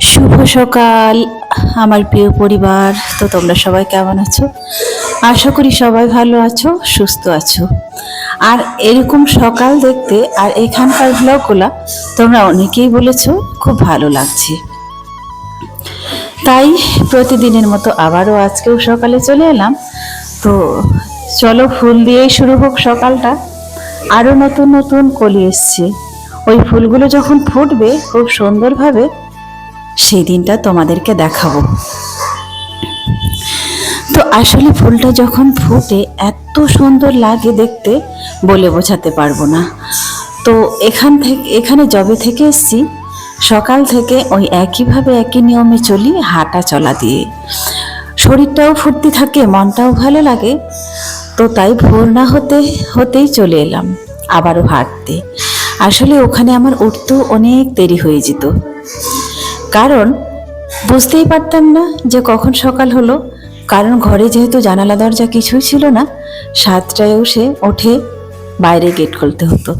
শুভ সকাল, আমার প্রিয় পরিবার। তো তোমরা সবাই কেমন আছো? আশা করি সবাই ভালো আছো, সুস্থ আছো। আর এরকম সকাল দেখতে আর এখানকার ব্লগগুলা তোমরা অনেকেই বলেছ, খুব ভালো লাগছে। তাই প্রতিদিনের মতো আবারও আজকেও সকালে চলে এলাম। তো চলো, ফুল দিয়েই শুরু হোক সকালটা। আরও নতুন নতুন কলি এসছে। ওই ফুলগুলো যখন ফুটবে, খুব সুন্দরভাবে সেই দিনটা তোমাদেরকে দেখাবো। তো আসলে ফুলটা যখন ফুটে, এত সুন্দর লাগে দেখতে বলে বোঝাতে পারব না। তো এখান থেকে, এখানে জবে থেকে এসছি, সকাল থেকে ওই একইভাবে একই নিয়মে চলি, হাঁটা চলা দিয়ে। শরীরটাও ফুর্তি থাকে, মনটাও ভালো লাগে, তো তাই ভোর না হতে, হতেই চলে এলাম, আবারও হাঁটতে। আসলে ওখানে আমার উঠতেও অনেক দেরি হয়ে যেত। কারণ, বুঝতেই পারতাম না যে কখন সকাল হলো, কারণ ঘরে যেহেতু জানালা দরজা কিছুই ছিল না, সাতটায় উঠে ওঠে বাইরে গেট খুলতে হতো।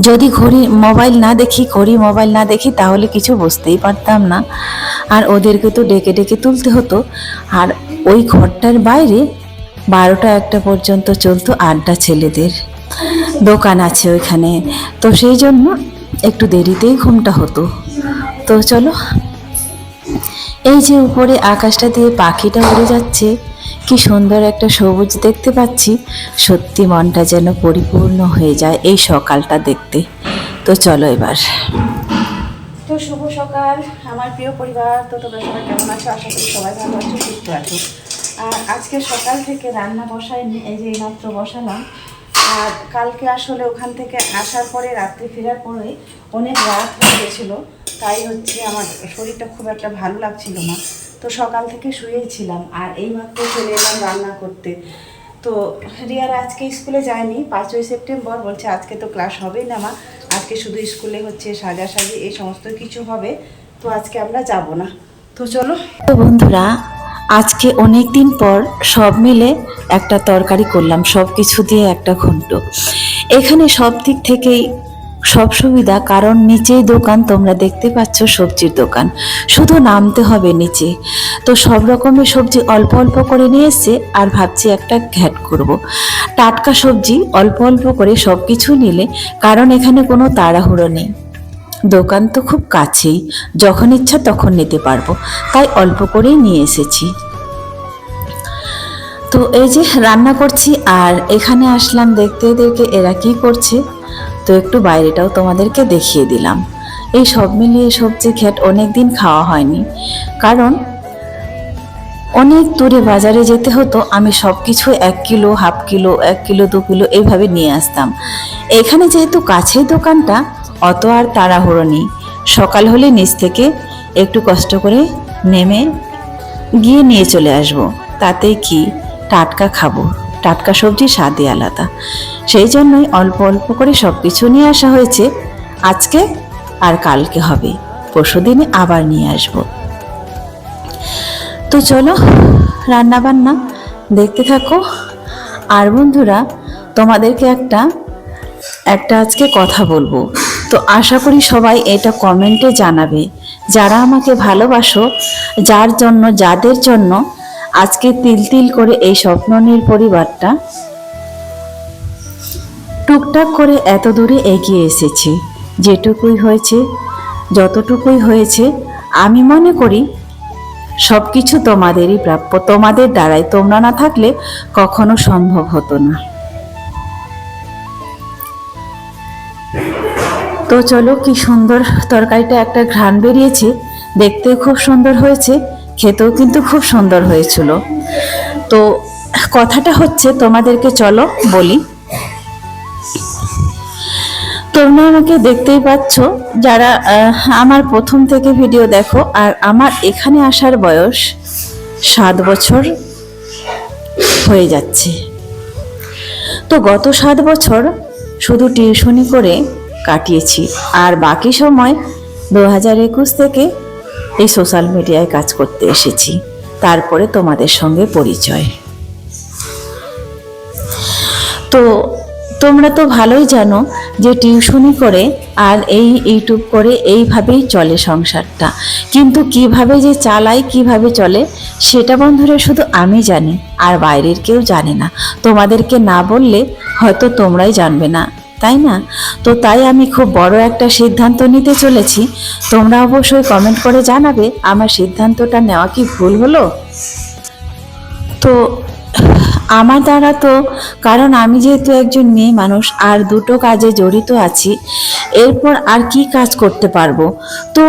যদি ঘড়ি মোবাইল না দেখি, ঘড়ি মোবাইল না দেখি, তাহলে কিছু বুঝতেই পারতাম না। আর ওদেরকে তো ডেকে ডেকে তুলতে হতো। আর ওই ঘরটার বাইরে বারোটা একটা পর্যন্ত চলতো আড্ডা ছেলেদের। দোকান আছে ওইখানে। তো সেই জন্য একটু দেরিতেই ঘুমটা হতো। তো চলো। এই যে উপরে আকাশটা দিয়ে পাখিটা উড়ে যাচ্ছে, কি সুন্দর একটা সবুজ দেখতে পাচ্ছি। সত্যি মনটা যেন পরিপূর্ণ হয়ে যায় এই সকালটা দেখতে। তো চলো এবার। তো শুভ সকাল, আমার প্রিয় পরিবার। তো তোমরা সবাই কেমন আছো? আশা করি সবাই ভালো আছো, সুস্থ আছো। আর আজকে সকাল থেকে রান্না বসাইনি, এই যে এইমাত্র বসালাম। আর কালকে আসলে ওখান থেকে আসার পরে, রাত্রে ফেরার পরে অনেক রাত হয়ে গেছিল। তাই হচ্ছে আমার শরীরটা খুব একটা ভালো লাগছিল না। তো সকাল থেকে শুয়েছিলাম আর এইমাত্র চলে এলাম রান্না করতে। তো রিয়ার আজকে স্কুলে যায়নি, পাঁচই সেপ্টেম্বর, বলছে আজকে তো ক্লাস হবেই না মা, আজকে শুধু স্কুলে হচ্ছে সাজাসাজি, এই সমস্ত কিছু হবে, তো আজকে আমরা যাব না। তো চলো। তো বন্ধুরা, আজকে অনেক দিন পর সব মিলে একটা তরকারি করলাম সব কিছু দিয়ে একটা ঘন্ট এখানে সব দিক থেকেই সব সুবিধা, কারণ নিচেই দোকান, তোমরা দেখতে পাচ্ছ সবজির দোকান। শুধু নামতে হবে নিচে। তো সব রকমের সবজি অল্প অল্প করে নিয়ে এসছে, আর ভাবছি একটা ঘ্যাট করব। টাটকা সবজি অল্প অল্প করে সব কিছু নিলে, কারণ এখানে কোনো তাড়াহুড়ো নেই। দোকান তো খুব কাছেই, যখন ইচ্ছা তখন নিতে পারব, তাই অল্প করেই নিয়ে এসেছি। তো এই যে রান্না করছি, আর এখানে আসলাম দেখতে দেখে এরা কি করছে। তো একটু বাইরেটাও তোমাদেরকে দেখিয়ে দিলাম। এই সব মিলিয়ে সবজি ঘ্যাট অনেক দিন খাওয়া হয়নি। কারণ অনেক দূরে বাজারে যেতে হতো, আমি সব কিছু এক কিলো, হাফ কিলো, এক কিলো, দু কিলো এইভাবে নিয়ে আসতাম। এখানে যেহেতু কাছেই দোকানটা, অত আর তাড়াহুড়ো নেই। সকাল হলে নিচ থেকে একটু কষ্ট করে নেমে গিয়ে নিয়ে চলে আসব। তাতেই কি, টাটকা খাব। টাটকা সবজি স্বাদই আলাদা। সেই জন্যই অল্প অল্প করে সব কিছু নিয়ে আসা হয়েছে। আজকে আর কালকে হবে। পরশু দিনে আবার নিয়ে আসব। তো চলো রান্না বান্না দেখতে থাকো। আর বন্ধুরা, তোমাদেরকে একটা একটা আজকে কথা বলব। তো আশা করি সবাই এটা কমেন্টে জানাবে। যারা আমাকে ভালোবাসো, যার জন্য, যাদের জন্য আজকে তিল তিল করে এই স্বপ্ননীর পরিবারটা। টুকটাক করে এত দূরে এগিয়ে এসেছে, যেটুকুই হয়েছে, যতটুকুই হয়েছে, আমি মনে করি সব কিছু তোমাদেরই প্রাপ্য, তোমাদের দ্বারাই। তোমরা না থাকলে কখনো সম্ভব হতো না। তো চলো কি সুন্দর তরকারিটা একটা ঘ্রাণ বেরিয়েছে, দেখতেও খুব সুন্দর হয়েছে। খেতেও কিন্তু খুব সুন্দর হয়েছিল। তো কথাটা হচ্ছে, তোমাদেরকে চলো বলি। তোমরা আমাকে দেখতেই পাচ্ছ, যারা আমার প্রথম থেকে ভিডিও দেখো, আর আমার এখানে আসার বয়স সাত বছর হয়ে যাচ্ছে। তো গত সাত বছর শুধু টিউশনি করে কাটিয়েছি, আর বাকি সময় দু হাজার একুশ থেকে এই সোশ্যাল মিডিয়ায় কাজ করতে এসেছি। তারপরে তোমাদের সঙ্গে পরিচয়। তো, তোমরা তো ভালোই জানো যে টিউশনি করে আর এই ইউটিউব করে এইভাবেই চলে সংসারটা। কিন্তু কীভাবে যে চালাই কীভাবে চলে, সেটা বন্ধুরা শুধু আমি জানি, আর বাইরের কেউ জানে না। তোমাদেরকে না বললে হয়তো তোমরাই জানবে না। তাই না? তো তাই আমি খুব বড় একটা সিদ্ধান্ত নিতে চলেছি। তোমরা অবশ্যই কমেন্ট করে জানাবে, আমার সিদ্ধান্তটা নেওয়া কি ভুল হলো? তো আমার দ্বারা তো, কারণ আমি যেহেতু একজন মেয়ে মানুষ, আর দুটো কাজে জড়িত আছি, এরপর আর কি কাজ করতে পারব? তো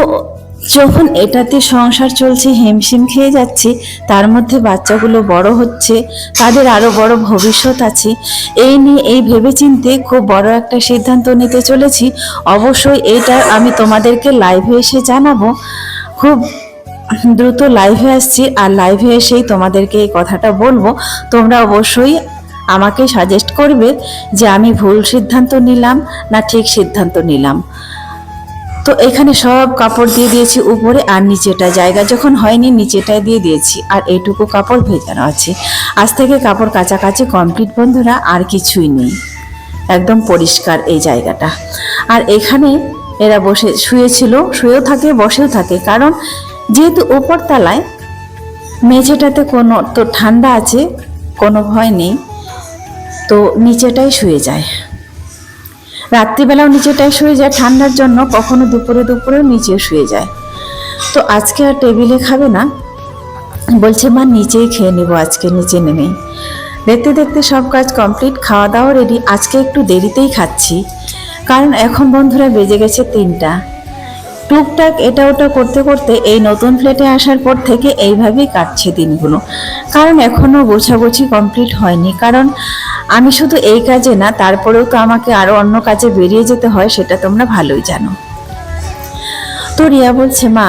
যখন এটাতে সংসার চলছে, হিমশিম খেয়ে যাচ্ছে, তার মধ্যে বাচ্চাগুলো বড় হচ্ছে, তাদের আরও বড় ভবিষ্যৎ আছে। এই নিয়ে এই ভেবেচিন্তে খুব বড় একটা সিদ্ধান্ত নিতে চলেছি। অবশ্যই এটা আমি তোমাদেরকে লাইভে এসে জানাব। খুব দ্রুত লাইভে আসছি আর লাইভে এসেই তোমাদেরকে এই কথাটা বলব। তোমরা অবশ্যই আমাকে সাজেস্ট করবে যে আমি ভুল সিদ্ধান্ত নিলাম না ঠিক সিদ্ধান্ত নিলাম। তো এখানে সব কাপড় দিয়ে দিয়েছি উপরে আর নিচেটা জায়গা যখন হয়নি নিচেটায় দিয়ে দিয়েছি। আর এইটুকু কাপড় ভেজানো আছে। আজ থেকে কাপড় কাছাকাছি কমপ্লিট বন্ধুরা, আর কিছুই নেই। একদম পরিষ্কার এই জায়গাটা। আর এখানে এরা বসে শুয়েছিল, শুয়েও থাকে, বসেও থাকে। কারণ যেহেতু উপর তলায় মেঝেটাতে কোনো তো ঠান্ডা আছে, কোনো ভয় নেই। তো নিচেটাই শুয়ে যায়। রাত্রিবেলাও নিচেটায় শুয়ে যায়, ঠান্ডার জন্য কখনো দুপুরে দুপুরেও নিচে শুয়ে যায়। তো আজকে আর টেবিলে খাবে না। বলছে, মা, নিচেই খেয়ে নেব আজকে, নিচে নেমেই দেখতে দেখতে সব কাজ কমপ্লিট খাওয়া দাওয়া রেডি। আজকে একটু দেরিতেই খাচ্ছি, কারণ এখন বন্ধুরা বেজে গেছে তিনটা। টুকটাক এটা ওটা করতে করতে এই নতুন ফ্ল্যাটে আসার পর থেকে এইভাবেই কাটছে দিনগুলো। কারণ এখনও গোছাগুছি কমপ্লিট হয়নি। কারণ আমি শুধু এই কাজে না, তারপরেও তো আমাকে আরও অন্য কাজে বেরিয়ে যেতে হয়, সেটা তোমরা ভালোই জানো। তো রিয়া বলছে, মা,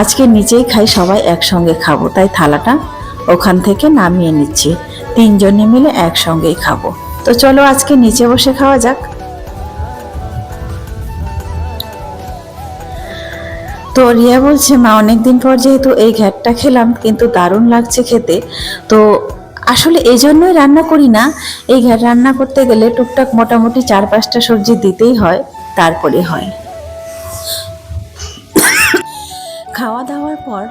আজকে নিচেই খাই, সবাই একসঙ্গে খাব। তাই থালাটা ওখান থেকে নামিয়ে নিচ্ছি। তিনজনে মিলে একসঙ্গেই খাব। তো চলো আজকে নিচে বসে খাওয়া যাক। তো রিয়া বলছে, মা, অনেকদিন পর যেহেতু এই ঘ্যাটটা খেলাম, কিন্তু দারুণ লাগছে খেতে। তো আসলে এই জন্যই রান্না করি না। এই ঘ্যাট রান্না করতে গেলে টুকটাক মোটামুটি চার পাঁচটা সবজি দিতেই হয়, তারপরে হয়। খাওয়া দাওয়ার পর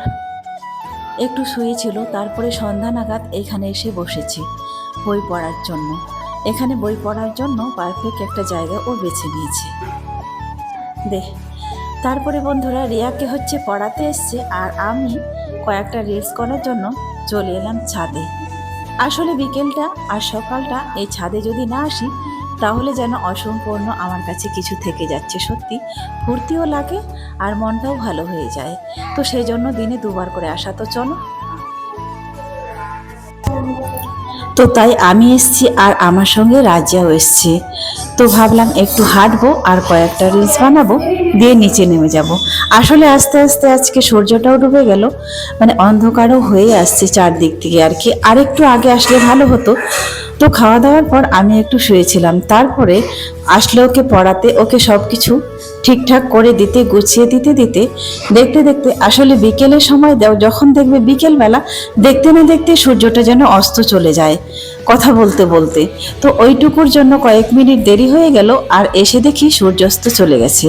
একটু শুয়েছিল, তারপরে সন্ধ্যা নাগাদ এখানে এসে বসেছি বই পড়ার জন্য। এখানে বই পড়ার জন্য পারফেক্ট একটা জায়গা ও বেছে নিয়েছে। দেখ তারপরে বন্ধুরা রিয়াকে হচ্ছে পড়াতে এসছে আর আমি কয়েকটা রিলস করার জন্য চলে এলাম ছাদে। আসলে বিকেলটা আর সকালটা এই ছাদে যদি না আসি, তাহলে যেন অসম্পূর্ণ আমার কাছে কিছু থেকে যাচ্ছে সত্যি। ফুর্তিও লাগে আর মনটাও ভালো হয়ে যায়। তো সেই জন্য দিনে দুবার করে আসা। তো চলো তো তাই আমি এসছি আর আমার সঙ্গে রাজিয়াও এসছে। তো ভাবলাম একটু হাঁটবো আর কয়েকটা রিলস বানাবো, দিয়ে নিচে নেমে যাব। আসলে আস্তে আস্তে আজকে সূর্যটাও ডুবে গেল মানে অন্ধকারও হয়ে আসছে চারদিক থেকে আর কি। আরেকটু আগে আসলে ভালো হতো তো খাওয়া দাওয়ার পর আমি একটু শুয়েছিলাম। তারপরে আসলে ওকে পড়াতে, ওকে সব কিছু ঠিকঠাক করে দিতে, গুছিয়ে দিতে দিতে দেখতে দেখতে আসলে বিকেলের সময় দাও যখন দেখবে বিকেলবেলা, দেখতে না দেখতে সূর্যটা যেন অস্ত চলে যায় কথা বলতে বলতে। তো ওইটুকুর জন্য কয়েক মিনিট দেরি হয়ে গেল আর এসে দেখি সূর্যাস্ত চলে গেছে।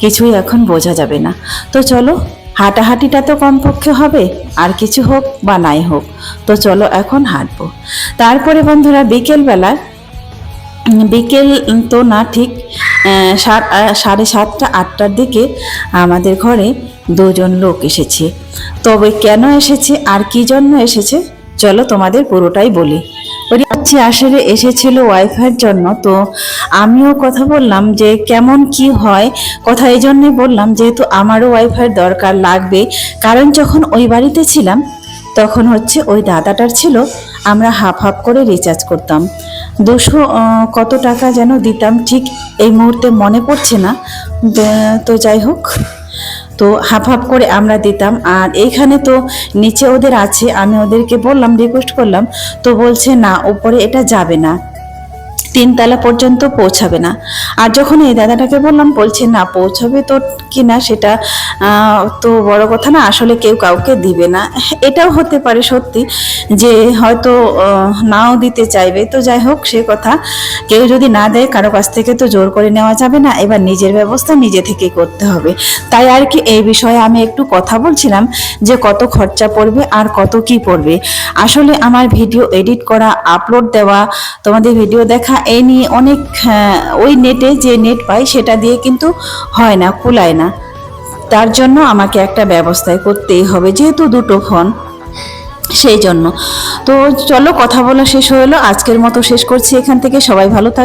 কিছুই এখন বোঝা যাবে না। তো চলো হাঁটাহাঁটিটা তো কমপক্ষে হবে, আর কিছু হোক বা নাই হোক। তো চলো এখন হাঁটবো। তারপরে বন্ধুরা বিকেলবেলা, বিকেল তো না ঠিক সাড়ে সাতটা, আটটার দিকে আমাদের ঘরে দুজন লোক এসেছে। তবে কেন এসেছে আর কি জন্য এসেছে? চলো তোমাদের পুরোটাই বলি। হচ্ছে আসলে এসেছিল ওয়াইফাইয়ের জন্য, তো আমিও কথা বললাম যে কেমন কি হয়। কথা এই জন্যই বললাম, যেহেতু আমারও ওয়াইফাইয়ের দরকার লাগবে কারণ যখন ওই বাড়িতে ছিলাম, তখন হচ্ছে ওই দাদাটার ছিল, আমরা হাফ হাফ করে রিচার্জ করতাম। দুশো কত টাকা যেন দিতাম, ঠিক এই মুহূর্তে মনে পড়ছে না। তো যাই হোক। তো হাফ হাফ করে আমরা দিতাম। আর এইখানে তো নিচে ওদের আছে, আমি ওদেরকে বললাম রিকোয়েস্ট করলাম। তো বলছে, না ওপরে এটা যাবে না। তিনতলা পর্যন্ত পৌঁছাবে না। আর যখন এই দাদাটাকে বললাম, বলছে, না, পৌঁছাবে তো কি না সেটা তো বড় কথা না, আসলে কেউ কাউকে দিবে না। এটাও হতে পারে সত্যি যে হয়তো নাও দিতে চাইবে। তো যাই হোক, সে কথা। কেউ যদি না দেয়, কারও কাছ থেকে তো জোর করে নেওয়া যাবে না। এবার নিজের ব্যবস্থা নিজে থেকে করতে হবে। তাই আর কি এই বিষয়ে আমি একটু কথা বলছিলাম যে কত খরচা পড়বে আর কত কি পড়বে। আসলে আমার ভিডিও এডিট করা, আপলোড দেওয়া, তোমাদের ভিডিও দেখা এই নিয়ে অনেক আহ, ওই নেটে যে নেট পাই সেটা দিয়ে কিন্তু হয় না কুলায় না। তার জন্য আমাকে একটা ব্যবস্থায় করতেই হবে যেহেতু দুটো ফোন সেই জন্য। তো চলো কথা বলা শেষ হলো আজকের মতো শেষ করছি। এখান থেকে সবাই ভালো থাকবে